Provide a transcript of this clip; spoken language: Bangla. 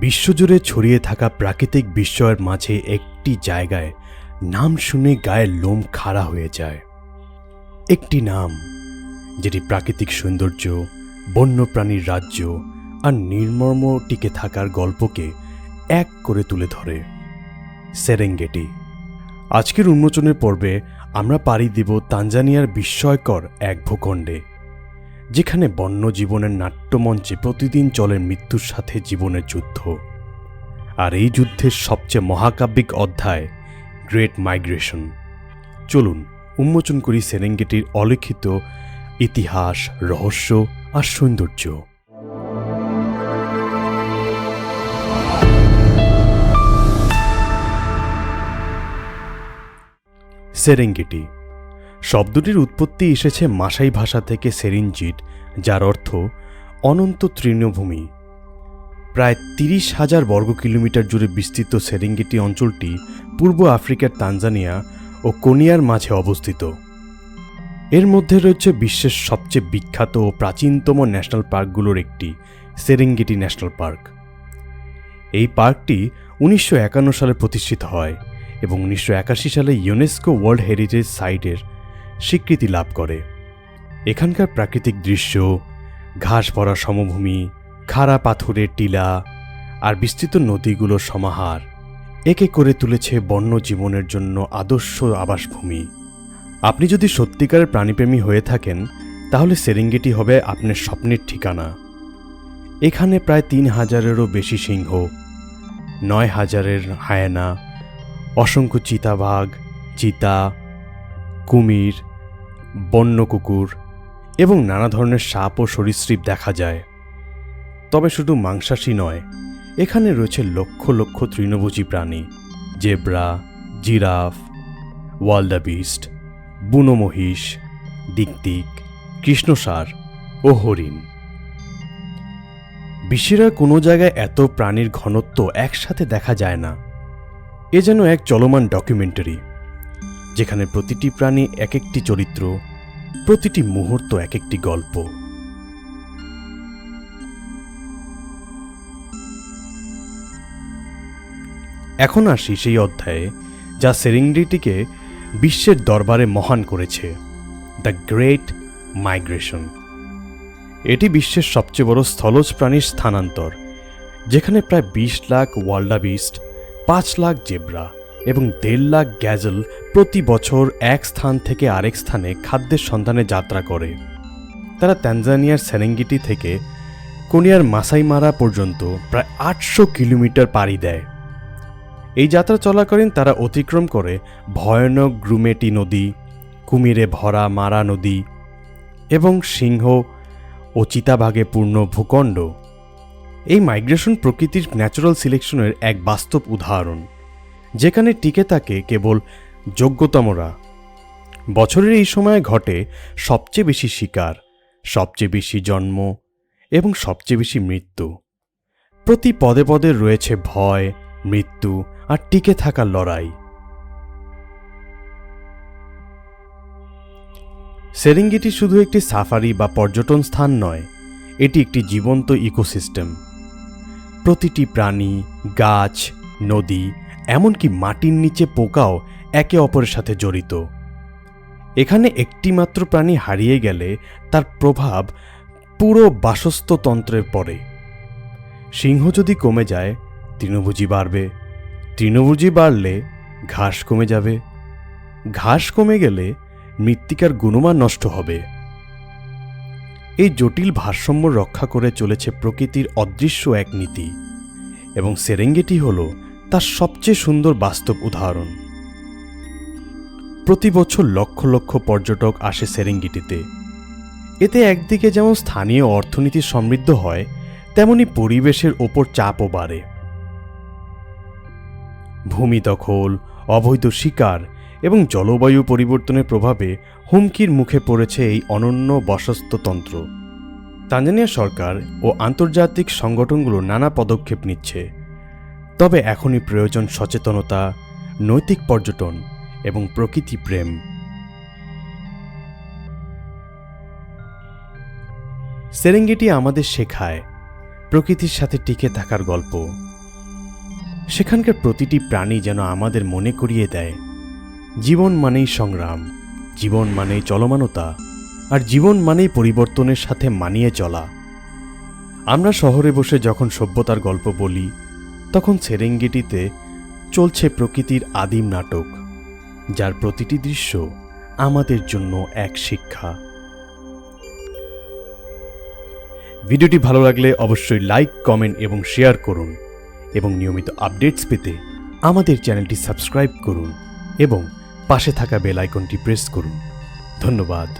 বিশ্বজুড়ে ছড়িয়ে থাকা প্রাকৃতিক বিস্ময়ের মাঝে একটি জায়গায় নাম শুনে গায়ের লোম খাড়া হয়ে যায়। একটি নাম, যেটি প্রাকৃতিক সৌন্দর্য, বন্যপ্রাণীর রাজ্য আর নির্মর্ম টিকে থাকার গল্পকে এক করে তুলে ধরে। সেরেঙ্গেটি। আজকের উন্মোচনের পর্বে আমরা পাড়ি দেব তানজানিয়ার বিস্ময়কর এক ভূখণ্ডে। যেখানে বন্য জীবনের নাট্যমঞ্চে প্রতিদিন চলে মৃত্যুর সাথে জীবনের যুদ্ধ। আর এই যুদ্ধের সবচেয়ে মহাকাব্যিক অধ্যায় গ্রেট মাইগ্রেশন চলুন উন্মোচন করি সেরেঙ্গেটির অলিখিত ইতিহাস, রহস্য আর সৌন্দর্য। সেরেঙ্গেটি শব্দটির উৎপত্তি এসেছে মাসাই ভাষা থেকে সেরিনজিট, যার অর্থ অনন্ত তৃণভূমি। প্রায় তিরিশ হাজার বর্গ কিলোমিটার জুড়ে বিস্তৃত সেরেঙ্গেটি অঞ্চলটি পূর্ব আফ্রিকার তানজানিয়া ও কোনিয়ার মাঝে অবস্থিত। এর মধ্যে রয়েছে বিশ্বের সবচেয়ে বিখ্যাত ও প্রাচীনতম ন্যাশনাল পার্কগুলোর একটি, সেরেঙ্গেটি ন্যাশনাল পার্ক। এই পার্কটি উনিশশো একান্ন সালে প্রতিষ্ঠিত হয় এবং উনিশশো একাশি সালে ইউনেস্কো ওয়ার্ল্ড হেরিটেজ সাইটের স্বীকৃতি লাভ করে। এখানকার প্রাকৃতিক দৃশ্য, ঘাস ভরা সমভূমি, খাড়া পাথরের টিলা আর বিস্তৃত নদীগুলোর সমাহার একে করে তুলেছে বন্য জীবনের জন্য আদর্শ আবাসভূমি। আপনি যদি সত্যিকারের প্রাণীপ্রেমী হয়ে থাকেন, তাহলে সেরেঙ্গেটি হবে আপনার স্বপ্নের ঠিকানা। এখানে প্রায় তিন হাজারেরও বেশি সিংহ, নয় হাজারের হায়না, অসংখ্য চিতাবাঘ, চিতা কুমির বন্য কুকুর এবং নানা ধরনের সাপ ও সরীসৃপ দেখা যায়। তবে শুধু মাংসাশী নয়, এখানে রয়েছে লক্ষ লক্ষ তৃণভোজী প্রাণী, জেব্রা, জিরাফ ওয়াল্ডাবিস্ট বুনো মহিষ দিকদিক কৃষ্ণসার ও হরিণ। বিশ্বের কোনো জায়গায় এত প্রাণীর ঘনত্ব একসাথে দেখা যায় না। এ যেন এক চলমান ডকুমেন্টারি যেখানে প্রতিটি প্রাণী এক একটি চরিত্র, প্রতিটি মুহূর্ত এক একটি গল্প। এখন আসি সেই অধ্যায়ে যা সেরিংডিটিকে বিশ্বের দরবারে মহান করেছে, দ্য গ্রেট মাইগ্রেশন। এটি বিশ্বের সবচেয়ে বড় স্থলজ প্রাণীর স্থানান্তর, যেখানে প্রায় বিশ লাখ ওয়াল্ডাবিস্ট, পাঁচ লাখ জেব্রা এবং দেড় লাখ গ্যাজল প্রতি বছর এক স্থান থেকে আরেক স্থানে খাদ্যের সন্ধানে যাত্রা করে। তারা তানজানিয়ার সেরেঙ্গিটি থেকে কোনিয়ার মাসাইমারা পর্যন্ত প্রায় আটশো কিলোমিটার পাড়ি দেয়। এই যাত্রা চলাকালীন তারা অতিক্রম করে ভয়ানক গ্রুমেটি নদী, কুমিরে ভরা মারা নদী এবং সিংহ ও চিতাভাগে পূর্ণ ভূখণ্ড। এই মাইগ্রেশন প্রকৃতির ন্যাচারাল সিলেকশনের এক বাস্তব উদাহরণ। যেখানে টিকে থাকে কেবল যোগ্যতমরা। বছরের এই সময়ে ঘটে সবচেয়ে বেশি শিকার, সবচেয়ে বেশি জন্ম এবং সবচেয়ে বেশি মৃত্যু। প্রতি পদে পদে রয়েছে ভয়, মৃত্যু আর টিকে থাকার লড়াই। সেরিঙ্গিটি শুধু একটি সাফারি বা পর্যটন স্থান নয়, এটি একটি জীবন্ত ইকোসিস্টেম। প্রতিটি প্রাণী, গাছ, নদী এমনকি মাটির নিচে পোকাও একে অপরের সাথে জড়িত। এখানে একটিমাত্র প্রাণী হারিয়ে গেলে তার প্রভাব পুরো বাসস্থতন্ত্রে পড়ে সিংহ যদি কমে যায়, তৃণভোজী বাড়বে। তৃণভোজী বাড়লে ঘাস কমে যাবে। ঘাস কমে গেলে মৃত্তিকার গুণমান নষ্ট হবে। এই জটিল ভারসাম্য রক্ষা করে চলেছে প্রকৃতির অদৃশ্য এক নীতি, এবং সেরেঙ্গেটি হল তার সবচেয়ে সুন্দর বাস্তব উদাহরণ। প্রতি বছর লক্ষ লক্ষ পর্যটক আসে সেরেঙ্গিটিতে। এতে একদিকে যেমন স্থানীয় অর্থনীতি সমৃদ্ধ হয়, তেমনি পরিবেশের ওপর চাপও বাড়ে। ভূমি দখল, অবৈধ শিকার এবং জলবায়ু পরিবর্তনের প্রভাবে হুমকির মুখে পড়েছে এই অনন্য বসস্ততন্ত্র তানজানিয়া সরকার ও আন্তর্জাতিক সংগঠনগুলো নানা পদক্ষেপ নিচ্ছে। তবে এখনই প্রয়োজন সচেতনতা, নৈতিক পর্যটন এবং প্রকৃতি প্রেম। সেরেঙ্গেটি আমাদের শেখায় প্রকৃতির সাথে টিকে থাকার গল্প। সেখানকার প্রতিটি প্রাণী যেন আমাদের মনে করিয়ে দেয়, জীবন মানেই সংগ্রাম, জীবন মানেই চলমানতা, আর জীবন মানেই পরিবর্তনের সাথে মানিয়ে চলা। আমরা শহরে বসে যখন সভ্যতার গল্প বলি তখন সেরেঙ্গেটিতে চলছে প্রকৃতির আদিম নাটক, যার প্রতিটি দৃশ্য আমাদের জন্য এক শিক্ষা। ভিডিওটি ভালো লাগলে অবশ্যই লাইক, কমেন্ট এবং শেয়ার করুন এবং নিয়মিত আপডেটস পেতে আমাদের চ্যানেলটি সাবস্ক্রাইব করুন এবং পাশে থাকা বেল আইকনটি প্রেস করুন। ধন্যবাদ।